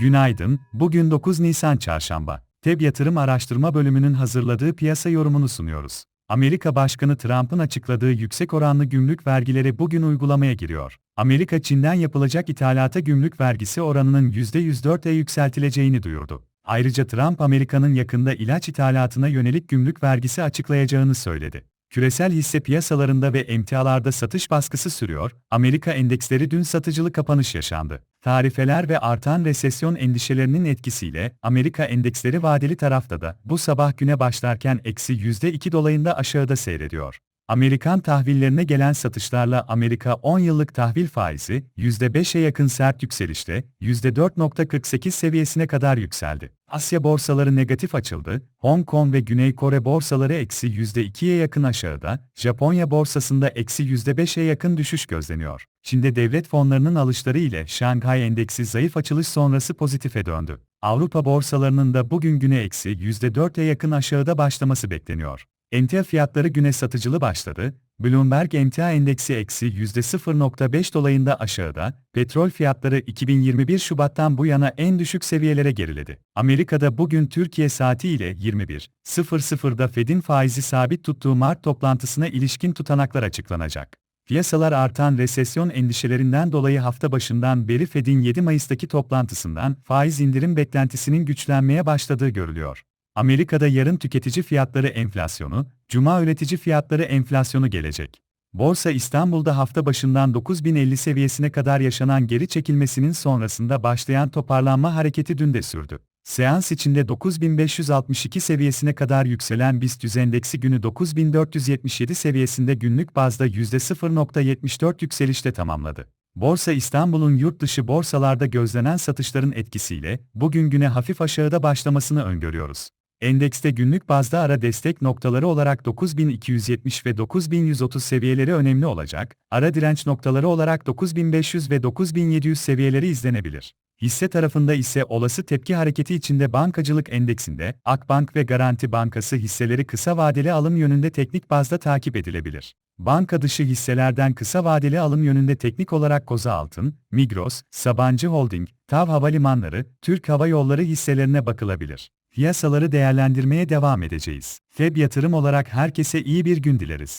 Günaydın, bugün 9 Nisan Çarşamba. TEB Yatırım Araştırma Bölümünün hazırladığı piyasa yorumunu sunuyoruz. Amerika Başkanı Trump'ın açıkladığı yüksek oranlı gümrük vergileri bugün uygulamaya giriyor. Amerika Çin'den yapılacak ithalata gümrük vergisi oranının %104'e yükseltileceğini duyurdu. Ayrıca Trump Amerika'nın yakında ilaç ithalatına yönelik gümrük vergisi açıklayacağını söyledi. Küresel hisse piyasalarında ve emtialarda satış baskısı sürüyor, Amerika endeksleri dün satıcılı kapanış yaşandı. Tarifeler ve artan resesyon endişelerinin etkisiyle Amerika endeksleri vadeli tarafta da bu sabah güne başlarken eksi %2 dolayında aşağıda seyrediyor. Amerikan tahvillerine gelen satışlarla Amerika 10 yıllık tahvil faizi %5'e yakın sert yükselişte %4.48 seviyesine kadar yükseldi. Asya borsaları negatif açıldı, Hong Kong ve Güney Kore borsaları eksi %2'ye yakın aşağıda, Japonya borsasında eksi %5'e yakın düşüş gözleniyor. Çin'de devlet fonlarının alışları ile Şanghay Endeksi zayıf açılış sonrası pozitife döndü. Avrupa borsalarının da bugün güne eksi %4'e yakın aşağıda başlaması bekleniyor. Emtia fiyatları güne satıcılı başladı, Bloomberg Emtia Endeksi eksi %0.5 dolayında aşağıda, petrol fiyatları 2021 Şubat'tan bu yana en düşük seviyelere geriledi. Amerika'da bugün Türkiye saati ile 21.00'da Fed'in faizi sabit tuttuğu Mart toplantısına ilişkin tutanaklar açıklanacak. Piyasalar artan resesyon endişelerinden dolayı hafta başından beri Fed'in 7 Mayıs'taki toplantısından faiz indirim beklentisinin güçlenmeye başladığı görülüyor. Amerika'da yarın tüketici fiyatları enflasyonu, cuma üretici fiyatları enflasyonu gelecek. Borsa İstanbul'da hafta başından 9050 seviyesine kadar yaşanan geri çekilmesinin sonrasında başlayan toparlanma hareketi dün de sürdü. Seans içinde 9562 seviyesine kadar yükselen BIST endeksi günü 9477 seviyesinde günlük bazda %0.74 yükselişte tamamladı. Borsa İstanbul'un yurt dışı borsalarda gözlenen satışların etkisiyle bugün güne hafif aşağıda başlamasını öngörüyoruz. Endekste günlük bazda ara destek noktaları olarak 9270 ve 9130 seviyeleri önemli olacak, ara direnç noktaları olarak 9500 ve 9700 seviyeleri izlenebilir. Hisse tarafında ise olası tepki hareketi içinde bankacılık endeksinde Akbank ve Garanti Bankası hisseleri kısa vadeli alım yönünde teknik bazda takip edilebilir. Banka dışı hisselerden kısa vadeli alım yönünde teknik olarak Koza Altın, Migros, Sabancı Holding, TAV Havalimanları, Türk Hava Yolları hisselerine bakılabilir. Piyasaları değerlendirmeye devam edeceğiz. FEB yatırım olarak herkese iyi bir gün dileriz.